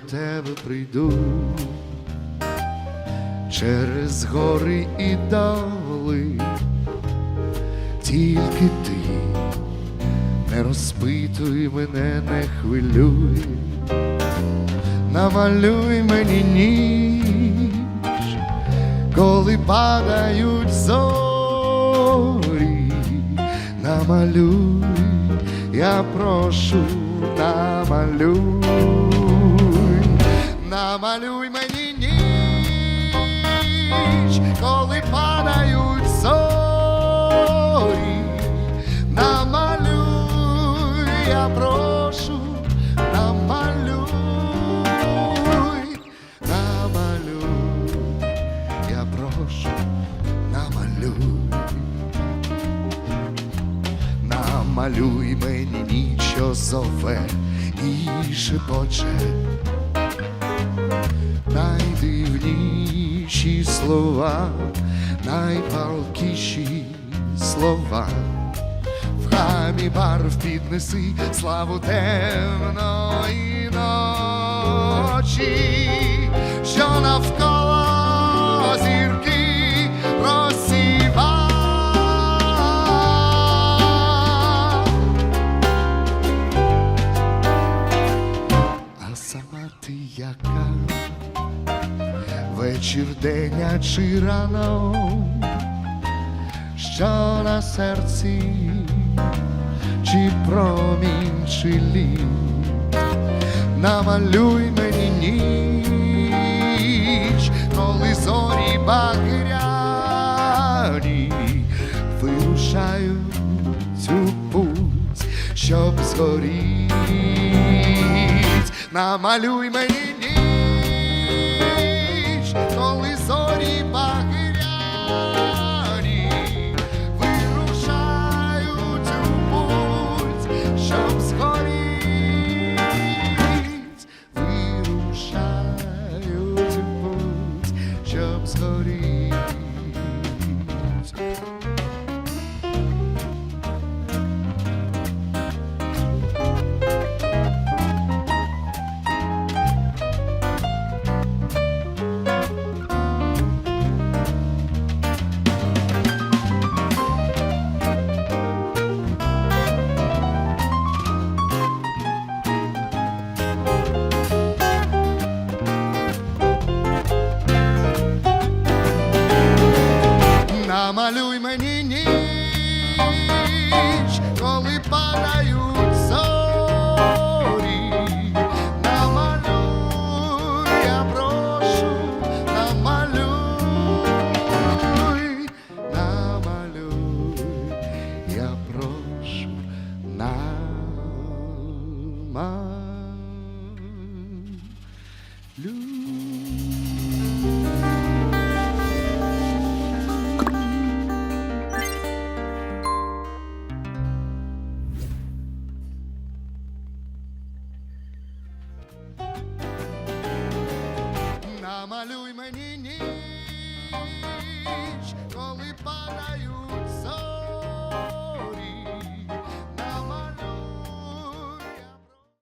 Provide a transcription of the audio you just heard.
тебе прийду через гори і доли, тільки ти не розпитуй мене, не хвилюй, намалюй мені ніч, коли падають зорі, намалюй, я прошу, намалюй, намалюй мені ніч, коли падають зорі, намалюй, я прошу, намалюй, намалюй, я прошу, намалюй. Намалюй мені ніч, що зове і шепоче найдивніші слова, найпалкіші слова. В хамі барв піднеси славу темної ночі, що навколо вечір, день чи рано, що на серці, чи промінь, чи лід, намалюй мені ніч, коли зорі багряні вирушають цю путь, щоб згоріть, намалюй мені щоб коли падають зорі. Намалюй, я прошу, намалюй, намалюй, я прошу, намалюй.